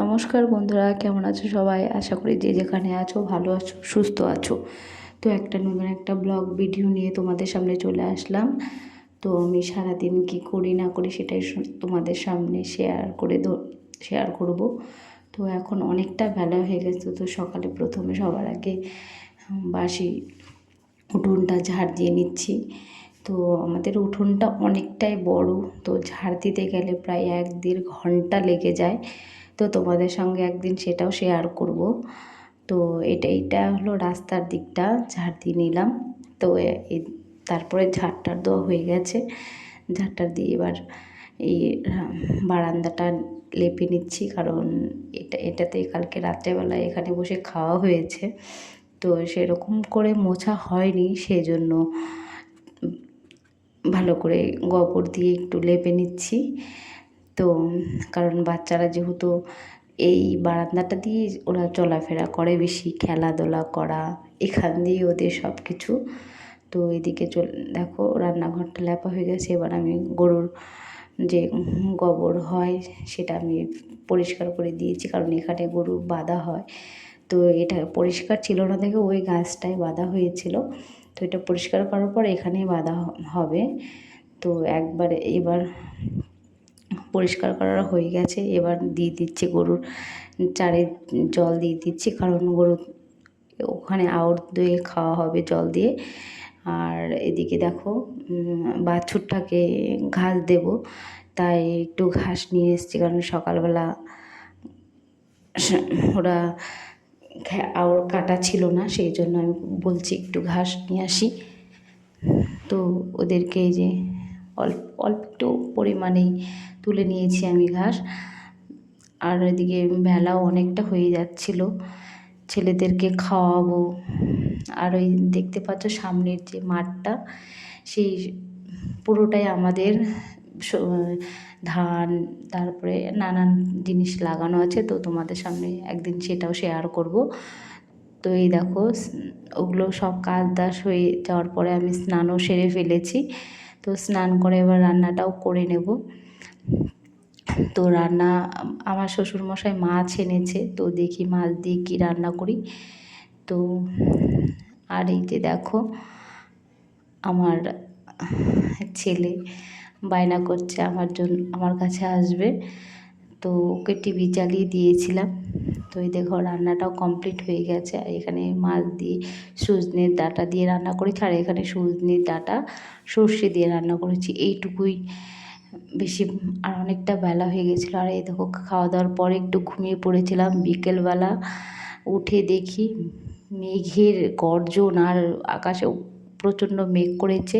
নমস্কার বন্ধুরা, কেমন আছো সবাই? আশা করি যে যেখানে আছো, ভালো আছো, সুস্থ আছো। তো একটা নতুন একটা ব্লগ ভিডিও নিয়ে তোমাদের সামনে চলে আসলাম। তো আমি সারাদিন কি করি, না করি সেটাই তোমাদের সামনে শেয়ার করে শেয়ার করব। তো এখন অনেকটা বেলা হয়ে গেছে, তো সকালে প্রথমে সবার আগে বাসি উঠোনটা ঝাড় দিয়ে নিচ্ছি। তো আমাদের উঠোনটা অনেকটাই বড়, তো ঝাড় দিতে গেলে প্রায় এক দেড় ঘণ্টা লেগে যায়। তো তোমাদের সঙ্গে একদিন সেটাও শেয়ার করব। তো এটা এটা হলো রাস্তার দিকটা, ঝাড় দিয়ে নিলাম। তো তারপরে ঝাড়টার দেওয়া হয়ে গেছে। ঝাড়টা দিয়ে এবার এই বারান্দাটা লেপে নিচ্ছি, কারণ এটা, এটাতে কালকে রাত্রেবেলা এখানে বসে খাওয়া হয়েছে। তো সেরকম করে মোছা হয়নি, সেজন্য ভালো করে গোবর দিয়ে একটু লেপে নিচ্ছি। তো, কারণ বাচ্চারা যেহেতু এই বারান্দাটা দিয়ে ওরা চলাফেরা করে বেশি, খেলাধুলা করা, এখান দিয়ে ওদের সব কিছু তো এদিকে চল, দেখো রান্নাঘরটা লেপা হয়ে গেছে, এবার আমি গরুর যে গোবর হয় সেটা আমি পরিষ্কার করে দিয়েছি, কারণ এখানে গরু বাঁধা হয়। তো এটা পরিষ্কার ছিল না দেখে ওই গাছটায় বাঁধা হয়েছিল। তো এটা পরিষ্কার করার পর এখানেই বাঁধা হবে। তো একবারে এবার পরিষ্কার করা হয়ে গেছে। এবার দিয়ে দিচ্ছি গরুর চারে জল দিয়ে দিচ্ছি, কারণ গরু ওখানে আউট দিয়ে খাওয়া হবে জল দিয়ে। আর এদিকে দেখো বাছুরটাকে ঘাস দেব, তাই একটু ঘাস নিয়ে এসেছি, কারণ সকালবেলা ওরা আউর কাটা ছিল না, সেই জন্য আমি বলছি একটু ঘাস নিয়ে আসি। তো ওদেরকে যে অল্প অল্প পরিমাণেই তুলে নিয়েছি আমি ঘাস। আর এদিকে বেলাও অনেকটা হয়ে যাচ্ছিল। ছেলেদেরকে খাওয়াবো। আর ওই দেখতে পাচ্ছ সামনের যে মাঠটা, সেই পুরোটাই আমাদের ধান, তারপরে নানান জিনিস লাগানো আছে। তো তোমাদের সামনে একদিন সেটাও শেয়ার করব। তো এই দেখো, ওগুলো সব কাজ দাস হয়ে যাওয়ার পরে আমি স্নানও সেরে ফেলেছি। তো স্নান করে এবার রান্নাটাও করে নেব। তো রান্না, আমার শ্বশুরমশাই মাছ এনেছে, তো দেখি মাছ দিয়ে কী রান্না করি। তো আর এই যে দেখো, আমার ছেলে বায়না করছে, আমার জন্য, আমার কাছে আসবে। তো ওকে টিভি চালিয়ে দিয়েছিলাম। তো এই দেখো রান্নাটাও কমপ্লিট হয়ে গেছে। আর এখানে মাছ দিয়ে, সজনের ডাটা দিয়ে রান্না করেছি। আর এখানে সজনের ডাটা, সর্ষে দিয়ে রান্না করেছি। এইটুকুই বেশি, আর অনেকটা বেলা হয়ে গেছিল। আর এই দেখো খাওয়া দাওয়ার পরে একটু ঘুমিয়ে পড়েছিলাম। বিকেলবেলা উঠে দেখি মেঘের গর্জন, আর আকাশে প্রচণ্ড মেঘ করেছে।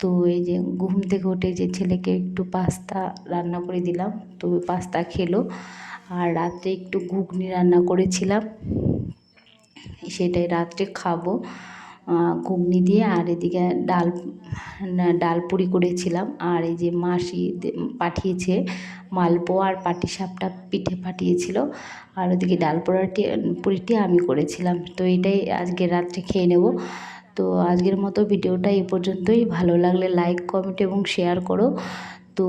তো এই যে ঘুম থেকে উঠে যে ছেলেকে একটু পাস্তা রান্না করে দিলাম, তো পাস্তা খেলো। আর রাত্রে একটু ঘুগনি রান্না করেছিলাম, সেটাই রাত্রে খাব। ঘুগনি দিয়ে আর এদিকে ডাল ডাল পুরি করেছিলাম। আর এই যে মাসি পাঠিয়েছে মালপোয়া আর পাটি সাপটা পিঠে পাঠিয়েছিল। আর ওদিকে ডাল পোড়াটি, পুরিটি আমি করেছিলাম। তো এটাই আজকে রাত্রে খেয়ে নেব। তো আজকের মতো ভিডিওটা এই পর্যন্তই। ভালো লাগলে লাইক কমেন্ট এবং শেয়ার করো। তো